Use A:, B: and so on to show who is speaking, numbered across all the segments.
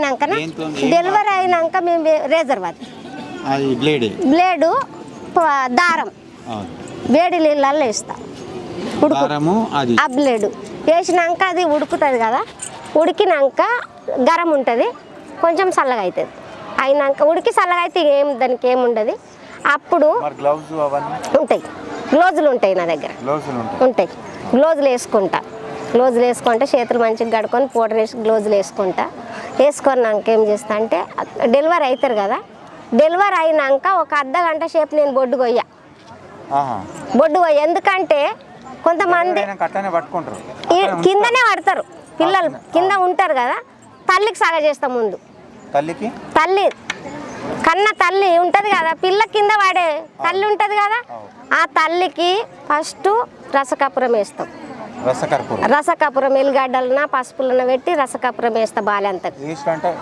A: అయినాక డెలివరీ అయినాక మేము వే- రేజర్ అది
B: అది బ్లేడ్
A: దారం.
B: అవును.
A: వేడి నీళ్ళల్లో వేస్తా. ఉడుకు.
B: దారము అది.
A: ఆ బ్లేడు వేసినాక అది ఉడుకుతుంది కదా ఉడికినాక గరం ఉంటుంది కొంచెం చల్లగా అవుతుంది అయినాక ఉడికి చల్లగా అయితే ఏం దానికి ఏం ఉండదు. అప్పుడు
B: మరి గ్లౌజ్ అవన్నీ?
A: ఉంటాయి. గ్లోజులు ఉంటాయి నా దగ్గర.
B: గ్లౌజులు ఉంటాయి.
A: ఉంటాయి. గ్లోజులు వేసుకుంటా. గ్లోజులు వేసుకుంటే చేతులు మంచిగా కడుక్కొని పౌడర్ వేసి గ్లోజులు వేసుకుంటా. వేసుకున్నాక ఏం చేస్తా అంటే డెలివరీ అవుతారు కదా డెలివరీ అయినాక ఒక అర్ధ గంట సేపు నేను బొడ్డు కొయ్య. బొడ్డు కొయ్య. ఎందుకంటే కొంతమంది కిందనే పడతారు. పిల్లలు కింద ఉంటారు కదా తల్లికి సాగ చేస్తాం ముందు.
B: తల్లికి?
A: తల్లి. కన్న తల్లి ఉంటుంది కదా పిల్ల కింద పడే తల్లి ఉంటుంది కదా ఆ తల్లికి ఫస్ట్ రసకపురం వేస్తాం. రసకపురం ఎల్లిగడ్డలన పసుపులన పెట్టి రసకపురం వేస్తా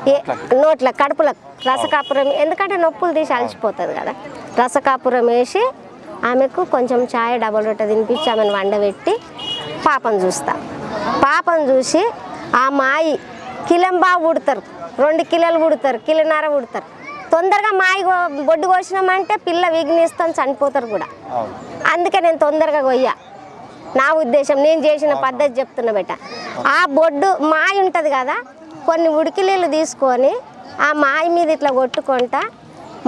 A: ఏ- నోట్ల కడుపులకు. రసకాపురం ఎందుకంటే నొప్పులు తీసి అలసిపోతుంది కదా. రసకాపురం వేసి ఆమెకు కొంచెం ఛాయ్ డబల్ రొట్టె తినిపించి ఆమెను వండబెట్టి పాపను చూస్తా. పాపను చూసి ఆ మాయి కిలం బాగా ఉడతారు రెండు కిలోలు ఉడతారు కిలోన్నర ఉడతారు తొందరగా మాయి బొడ్డు కోసినామంటే పిల్ల విఘ్నిస్తాం చనిపోతారు కూడా. అందుకే నేను తొందరగా కొయ్యా. నా ఉద్దేశం నేను చేసిన పద్ధతి చెప్తున్నా బెట. ఆ బొడ్డు మాయ ఉంటుంది కదా కొన్ని ఉడికిలీలు తీసుకొని ఆ మాయ మీద ఇట్లా కొట్టుకుంటా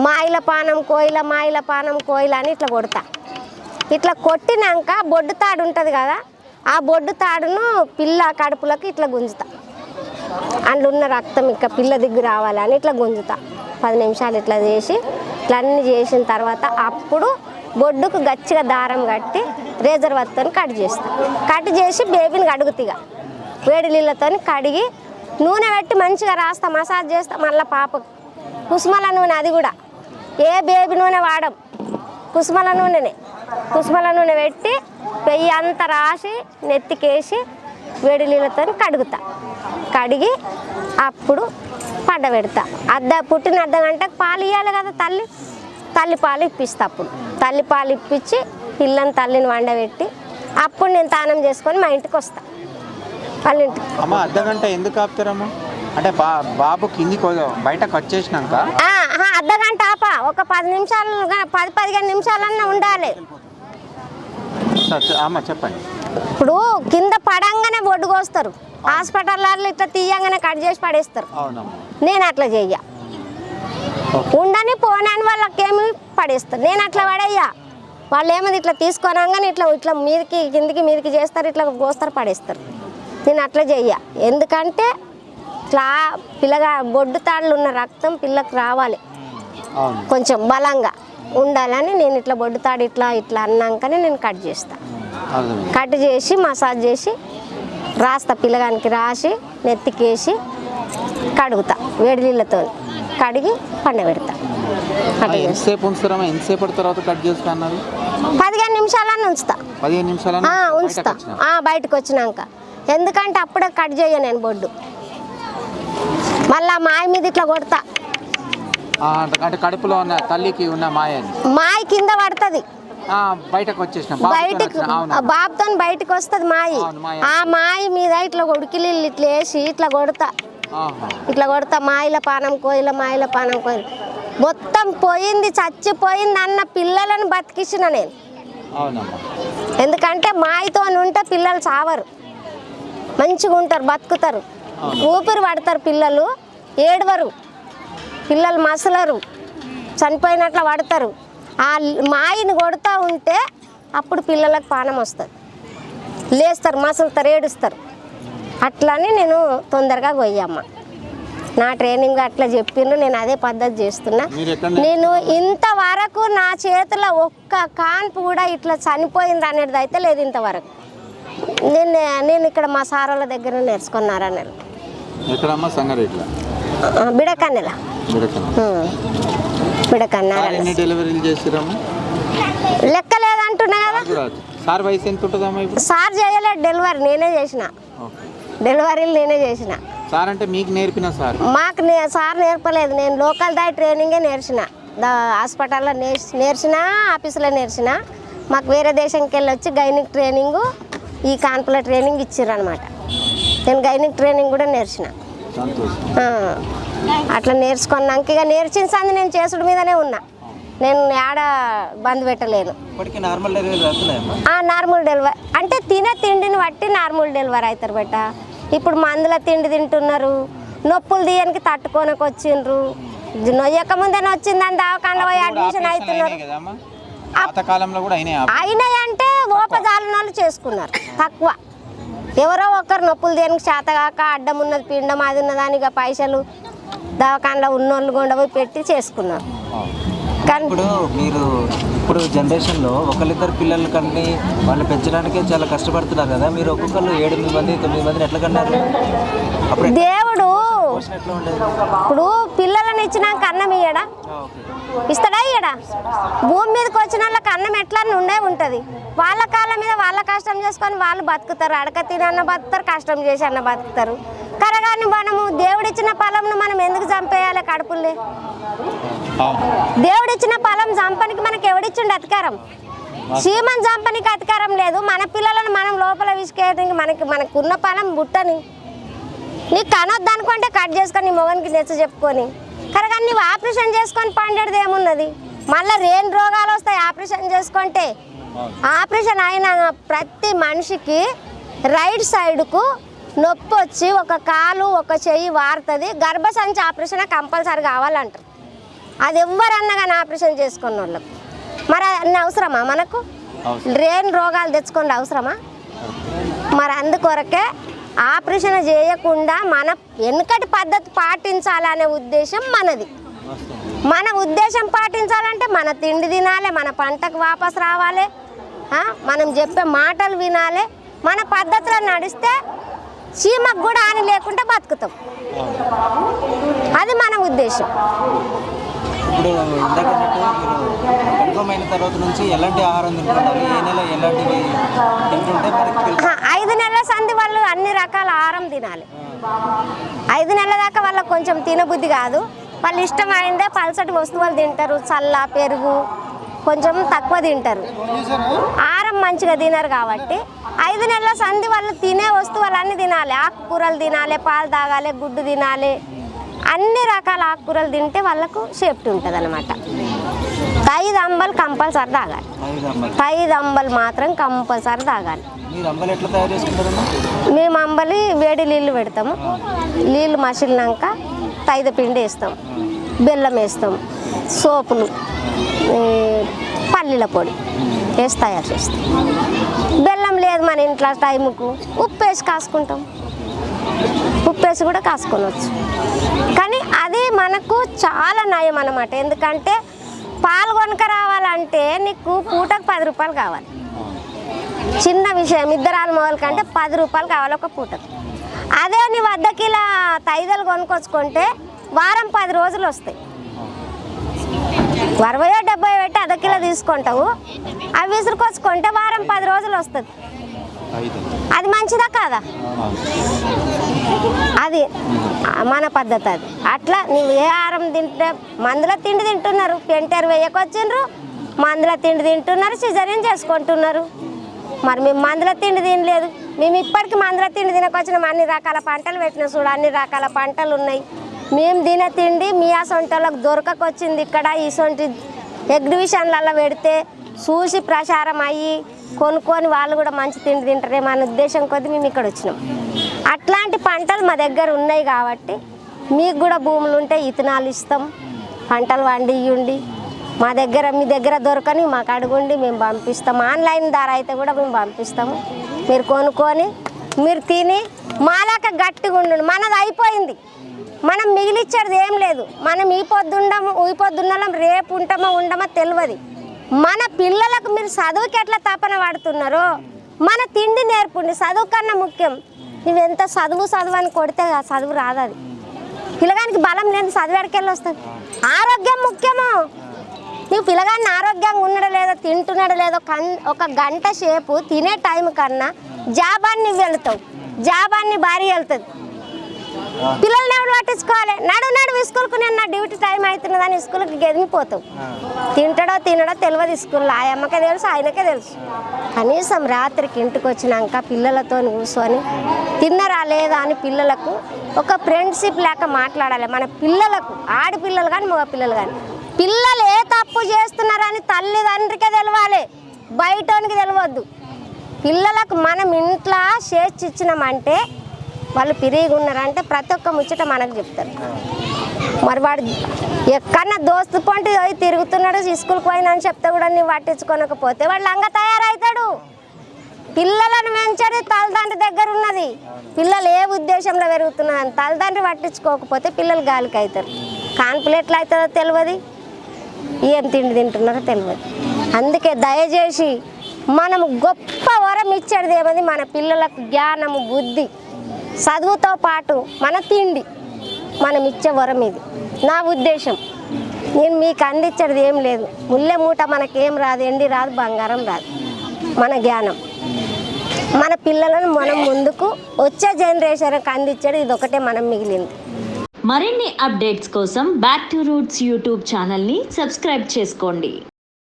A: మాయిల పానం కోయిల మాయిల పానం కోయిల అని ఇట్లా కొడతా. ఇట్లా కొట్టినాక బొడ్డు తాడు ఉంటుంది కదా ఆ బొడ్డు తాడును పిల్ల కడుపులకు ఇట్లా గుంజుతా. అందులో ఉన్న రక్తం ఇక పిల్ల దిగ్గు రావాలని ఇట్లా గుంజుతా. పది నిమిషాలు ఇట్లా చేసి ఇట్లా అన్ని చేసిన తర్వాత అప్పుడు బొడ్డుకు గచ్చిగా దారం కట్టి రేజర్ వత్తో కట్ చేస్తా. కట్ చేసి బేబీని కడుగుతిగా. వేడి నీళ్ళతో కడిగి నూనె పెట్టి మంచిగా రాస్తా మసాజ్ చేస్తా మళ్ళీ పాపకు. కుసుమల నూనె అది కూడా. ఏ బేబీ నూనె వాడం? కుసుమల నూనెనే. కుసుమల నూనె పెట్టి పెయ్యి అంతా రాసి నెత్తికేసి వేడి నీళ్ళతో కడుగుతా. కడిగి అప్పుడు పడ్డ పెడతా అర్ధ పుట్టిన అర్ధ గంటకు పాలు ఇవ్వాలి కదా తల్లి. తల్లి పాలు ఇప్పిస్తా అప్పుడు. తల్లి పాలు ఇప్పించి పిల్లని తల్లిని వండబెట్టి అప్పుడు నేను తానం చేసుకొని మా ఇంటికి వస్తా. వాళ్ళ ఇంటికి.
B: అమ్మ అర్ధ గంట ఎందుకు ఆపుతారమ్మా? అంటే బా బాబు వద- బయటకు వచ్చేసినాక
A: ఆ, ఆహా, అర్ధ గంట ఆప. ఒక పది నిమిషాలు పది పదిహేను నిమిషాలన్నా ఉండాలి.
B: చెప్పండి.
A: ఇప్పుడు కింద పడంగానే బొడ్డు కోస్తారు హాస్పిటల్లో ఇట్లా తీయంగానే కట్ చేసి పడేస్తారు. నేను అట్లా చెయ్య. ఉండని పోనని వాళ్ళకేమి పడేస్తారు. నేను అట్లా పడేయ్యా. వాళ్ళు ఏమది ఇట్లా తీసుకోనంగానే ఇట్లా ఇట్లా మీదకి కిందికి మీదకి చేస్తారు ఇట్లా కోస్తారు పడేస్తారు. నేను అట్లా చెయ్య. ఎందుకంటే ఇట్లా పిల్లగా బొడ్డు తాళ్ళు ఉన్న రక్తం పిల్లకు రావాలి. కొంచెం బలంగా ఉండాలని నేను ఇట్లా బొడ్డు తాడు ఇట్లా ఇట్లా అన్నాకనే నేను కట్ చేస్తాను కట్ చేసి మసాజ్ చేసి రాస్తా పిల్లగానికి రాసి నెత్తికేసి కడుగుతా వేడి నీళ్ళతో కడిగి పండబెడతా అట్లా చేస్తా.
B: ఎంతసేపు ఉంచుతారమ్మా? ఎంతసేపు తర్వాత కట్ చేస్తా అన్నది?
A: పదిహేను నిమిషాలన్నా ఉంచుతా.
B: పదిహేను నిమిషాల
A: ఉంచుతా. బయటకు వచ్చినాక. ఎందుకంటే అప్పుడే కట్ చేయ నేను బొడ్డు. మళ్ళా మాయ మీద ఇట్లా కొడతా.
B: అంటే కడుపులో ఉన్న తల్లికి ఉన్న మాయని?
A: మాయ కింద పడుతుంది.
B: బయటకు వచ్చేసిన. బాబుతో
A: బయటికి బాబుతో బయటకు వస్తుంది మాయి.
B: మాయ.
A: ఆ మాయ మీద ఇట్లా ఉడికిలి ఇట్లా వేసి ఇట్లా కొడతా. ఇట్లా కొడతా మాయిల పానం కోయిల మాయిల పానం కోయిల. మొత్తం పోయింది చచ్చిపోయింది అన్న పిల్లలను బతికించిన నేను. ఎందుకంటే మాయతో ఉంటే పిల్లలు చావరు. మంచిగా ఉంటారు బతుకుతారు. ఊపిరి పడతారు పిల్లలు ఏడవరు. పిల్లలు మసలరు చనిపోయినట్లు పడతారు. ఆ మాయని కొడుతూ ఉంటే అప్పుడు పిల్లలకు పానం వస్తుంది. లేస్తారు మసలుతారు ఏడుస్తారు. అట్లని నేను తొందరగా పోయమ్మ నా ట్రైనింగ్ అట్లా చెప్పిండ్రు నేను అదే పద్ధతి చేస్తున్నా. నేను ఇంతవరకు నా చేతిలో ఒక్క కాన్పు కూడా ఇట్లా చనిపోయింది అనేది అయితే లేదు ఇంతవరకు. నేను నేను ఇక్కడ మా సారోళ్ళ దగ్గర నేర్చుకున్నారన్నారు బిడకన్నెల. బిడకన్నారు లెక్క లేదంటున్నా కదా.
B: సార్
A: సార్ చేయలేదు డెలివరీ నేనే చేసిన. డెలివరీలు నేనే చేసిన.
B: సార్ అంటే మీకు నేర్పిన సార్?
A: మాకు సార్ నేర్పలేదు. నేను లోకల్ దాయి ట్రైనింగే నేర్చిన. దా హాస్పిటల్లో నేర్చి నేర్చిన ఆఫీసులో నేర్చిన మాకు వేరే దేశంకి వెళ్ళి వచ్చి గైనిక్ ట్రైనింగ్ ఈ కాన్పుల ట్రైనింగ్ ఇచ్చారు అనమాట నేను గైనిక్ ట్రైనింగ్ కూడా నేర్చిన. అట్లా నేర్చుకున్నాక ఇక నేర్చిన సంది నేను చేసుడు మీదనే ఉన్నా. నేను ఆడ బంద్ పెట్టలేను
C: నార్మల్ డెలివరీ.
A: అంటే తినే తిండిని బట్టి నార్మల్ డెలివరీ అవుతారు బెట. ఇప్పుడు మందుల తిండి తింటున్నారు. నొప్పులు తీయనికి తట్టుకోనకి వచ్చిండ్రు. నొయ్యక ముందే వచ్చిందని దవాఖానలో పోయి అడ్మిషన్ అవుతున్నారు
B: కూడా అయినాయి?
A: అంటే ఓపజాలిన వాళ్ళు చేసుకున్నారు. తక్కువ. ఎవరో ఒకరు నొప్పులు దేనికి చేతగాక అడ్డం ఉన్నది పిండం అది ఉన్నదాని ఇక పైసలు దవాఖానలో ఉన్నోళ్ళు గుండా పోయి పెట్టి చేసుకున్నారు. కానీ
C: ఇప్పుడు మీరు ఇప్పుడు జనరేషన్లో ఒకరిద్దరు పిల్లలు కన్నీ వాళ్ళు పెంచడానికే చాలా కష్టపడుతున్నారు కదా. మీరు ఒక్కొక్కరు ఏడెనిమిది మంది తొమ్మిది మందిని ఎట్లా కన్నారు?
A: దేవుడు ఇప్పుడు పిల్లలను ఇచ్చినాక అన్నం ఇయ్యడా? ఇస్తాడా ఇయ్యడా? భూమి మీదకి వచ్చిన వాళ్ళకి అన్నం ఎట్లా ఉండే ఉంటుంది. వాళ్ళ కాళ్ళ మీద వాళ్ళ కష్టం చేసుకొని వాళ్ళు బతుకుతారు. అడక తినన్న బతుకుతారు కష్టం చేసి అన్న బతుకుతారు. కరగాని మనము దేవుడిచ్చిన పొలంను మనం ఎందుకు చంపేయాలి కడుపులే దేవుడిచ్చిన పొలం చంపనికి మనకి ఎవడిచ్చిండు అధికారం? సీమన్ చంపనికి అధికారం లేదు. మన పిల్లలను మనం లోపల విసుకేయడానికి మనకి మనకు ఉన్న పొలం బుట్టని. నీకు కనొద్దు అనుకుంటే కట్ చేసుకొని నీ మొగనికి నెచ్చ చెప్పుకొని. కరగాని నువ్వు ఆపరేషన్ చేసుకొని పండేది ఏమున్నది? మళ్ళీ రేన్ రోగాలు వస్తాయి ఆపరేషన్ చేసుకుంటే. ఆపరేషన్ అయిన ప్రతి మనిషికి రైట్ సైడ్కు నొప్పి వచ్చి ఒక కాలు ఒక చెయ్యి వారుతుంది. గర్భసంచి ఆపరేషన్ కంపల్సరీ కావాలంటారు. అది ఎవ్వరన్నా కానీ ఆపరేషన్ చేసుకున్న వాళ్ళకు మరి అన్ని అవసరమా మనకు? రేన్ రోగాలు తెచ్చుకోండి అవసరమా? మరి అందుకొరకే ఆపరేషన్ చేయకుండా మన వెనుకటి పద్ధతి పాటించాలనే ఉద్దేశం మనది. మన ఉద్దేశం పాటించాలంటే మన తిండి తినాలి మన పంటకు వాపస్ రావాలి. మనం చెప్పే మాటలు వినాలి. మన పద్ధతిలో నడిస్తే చీమకు కూడా హాని లేకుండా బతుకుతాం. అది మన ఉద్దేశం.
C: ఇప్పుడు తర్వాత నుంచి ఎలాంటి ఆహారం ఏ నెల ఎలాంటివి తింటుంటే
A: ఐదు నెలల సంధి వాళ్ళు అన్ని రకాల ఆహారం తినాలి. ఐదు నెలల దాకా వాళ్ళకి కొంచెం తినబుద్ధి కాదు. వాళ్ళు ఇష్టమైందే పలసటి వస్తువులు తింటారు. చల్ల పెరుగు కొంచెం తక్కువ తింటారు. ఆహారం మంచిగా తినరు కాబట్టి ఐదు నెలల సంధి వాళ్ళు తినే వస్తువులన్నీ తినాలి. ఆకుకూరలు తినాలి పాలు తాగాలి గుడ్డు తినాలి. అన్ని రకాల ఆకుకూరలు తింటే వాళ్ళకు సేఫ్టీ ఉంటుంది అనమాట ఐదు అంబలు కంపల్సరీ తాగాలి.
C: ఐదు
A: అంబలు. మాత్రం కంపల్సరీ తాగాలి. మేము అంబలి వేడి నీళ్ళు పెడతాము. నీళ్ళు మసిలినాక తైద పిండి వేస్తాం. బెల్లం వేస్తాం. సోపులు పల్లీల పొడి వేసి తయారు చేస్తాం. బెల్లం లేదు మన ఇంట్లో టైంకు ఉప్పు వేసి కాసుకుంటాం. ఉప్పు వేసి కూడా కాసుకొనవచ్చు కానీ అది మనకు చాలా నయం అన్నమాట. ఎందుకంటే పాలు కొనక రావాలంటే నీకు పూటకు పది రూపాయలు కావాలి. చిన్న విషయం ఇద్దరాలు మొదలు కంటే పది రూపాయలు కావాలి ఒక పూటకు. అదే నీ వద్దకి ఇలా తైదలు కొనుక్కొచ్చుకుంటే వారం పది రోజులు వస్తాయి. అరవయో డెబ్బై పెట్టి అర్ధ కిలో తీసుకుంటావు. అవి విసురుకొచ్చుకుంటే వారం పది రోజులు వస్తుంది. అది మంచిదా కాదా? అది మన పద్ధతి అది. అట్లా నువ్వు ఏ ఆహారం తింటే మందుల తిండి తింటున్నారు. పెంటర్ వేయకొచ్చిండ్రు మందుల తిండి తింటున్నారు సిజరీన్ చేసుకుంటున్నారు. మరి మేము మందుల తిండి తినలేదు. మేము ఇప్పటికి మందుల తిండి తినకొచ్చినాం. అన్ని రకాల పంటలు పెట్టిన చూడు అన్ని రకాల పంటలు ఉన్నాయి. మేము తినే తిండి మీ ఆ సొంటలకు దొరకకొచ్చింది ఇక్కడ. ఇసొంటి ఎగ్జిబిషన్లలో పెడితే చూసి ప్రచారం అయ్యి కొనుక్కొని వాళ్ళు కూడా మంచి తిండి తింటారేమో అనే ఉద్దేశం కొద్ది మేము ఇక్కడ వచ్చినాం. అట్లాంటి పంటలు మా దగ్గర ఉన్నాయి కాబట్టి మీకు కూడా భూములు ఉంటే ఇతనాలు ఇస్తాం. పంటలు వండి ఇవ్వండి మా దగ్గర మీ దగ్గర దొరకని మాకు అడుగుండి మేము పంపిస్తాం. ఆన్లైన్ ద్వారా అయితే కూడా మేము పంపిస్తాము. మీరు కొనుక్కొని మీరు తిని మాలాక గట్టిగా ఉండండి. మనది అయిపోయింది. మనం మిగిలిచ్చేది ఏం లేదు. మనం ఈ పొద్దుండము ఈ పొద్దున్నలం రేపు ఉంటామో ఉండమో తెలియదు. మన పిల్లలకు మీరు చదువుకి ఎట్లా తపన పడుతున్నారో? మన తిండి నేర్పుండి చదువు కన్నా ముఖ్యం. నువ్వెంత చదువు చదువు అని కొడితే చదువు రాదు అది. పిల్లగానికి బలం లేని చదువు వస్తుంది ఆరోగ్యం ముఖ్యము. నువ్వు పిల్లగాన్ని ఆరోగ్యంగా ఉండడో లేదో తింటున్నాడో లేదో కన్ ఒక గంట సేపు తినే టైం కన్నా జాబాన్ని వెళుతావు. వెళ్తావు జాబాన్ని భారీ వెళ్తుంది. పిల్లల్ని ఎవరు పట్టించుకోవాలి? నడు నడు స్కూల్కు నేను నా డ్యూటీ టైం అవుతున్నదని స్కూల్కి గెదిగిపోతావు తింటాడో తినడో తెలియదు స్కూల్లో ఆ అమ్మకే తెలుసు ఆయనకే తెలుసు. కనీసం రాత్రికి ఇంటికి వచ్చినాక పిల్లలతో కూర్చొని తిన్నరా లేదా అని పిల్లలకు ఒక ఫ్రెండ్షిప్ లేక మాట్లాడాలి. మన పిల్లలకు ఆడపిల్లలు కానీ మగ పిల్లలు కానీ పిల్లలు ఏ తప్పు చేస్తున్నారని తల్లిదండ్రికే తెలవాలి. బయటోనికి తెలియవద్దు పిల్లలకు మనం ఇంట్లో చేర్చి ఇచ్చినామంటే వాళ్ళు పిరిగి ఉన్నారంటే ప్రతి ఒక్క ముచ్చట మనకు చెప్తారు. మరి వాడు ఎక్కడన్నా దోస్తు పంటి పోయి తిరుగుతున్నాడు స్కూల్కి పోయినా అని చెప్తే కూడా నువ్వు పట్టించుకోనకపోతే వాడు లంగ తయారవుతాడు పిల్లలను పెంచడం తల్లిదండ్రి దగ్గర ఉన్నది. పిల్లలు ఏ ఉద్దేశంలో పెరుగుతున్నదని తల్లిదండ్రి పట్టించుకోకపోతే పిల్లలు గాలికి అవుతారు కాన్పులు ఎట్లా అవుతుందో తెలియదు ఏం తిండి తింటున్నారో తెలియదు అందుకే దయచేసి మనము గొప్ప వరం ఇచ్చేది ఏమది? మన పిల్లలకు జ్ఞానము బుద్ధి. చదువుతో పాటు మన తిండి మనం ఇచ్చే వరం ఇది. నా ఉద్దేశం నేను మీకు అందించేది ఏం లేదు. ముల్లె మూట మనకేం రాదు ఎండి రాదు బంగారం రాదు. మన జ్ఞానం. మన పిల్లలను మనం ముందుకు వచ్చే జనరేషన్కి అందించేది ఇది ఒకటే మనం మిగిలింది.
D: మరిన్ని అప్డేట్స్ కోసం బ్యాక్ టు రూట్స్ యూట్యూబ్ ఛానల్ని సబ్స్క్రైబ్ చేసుకోండి.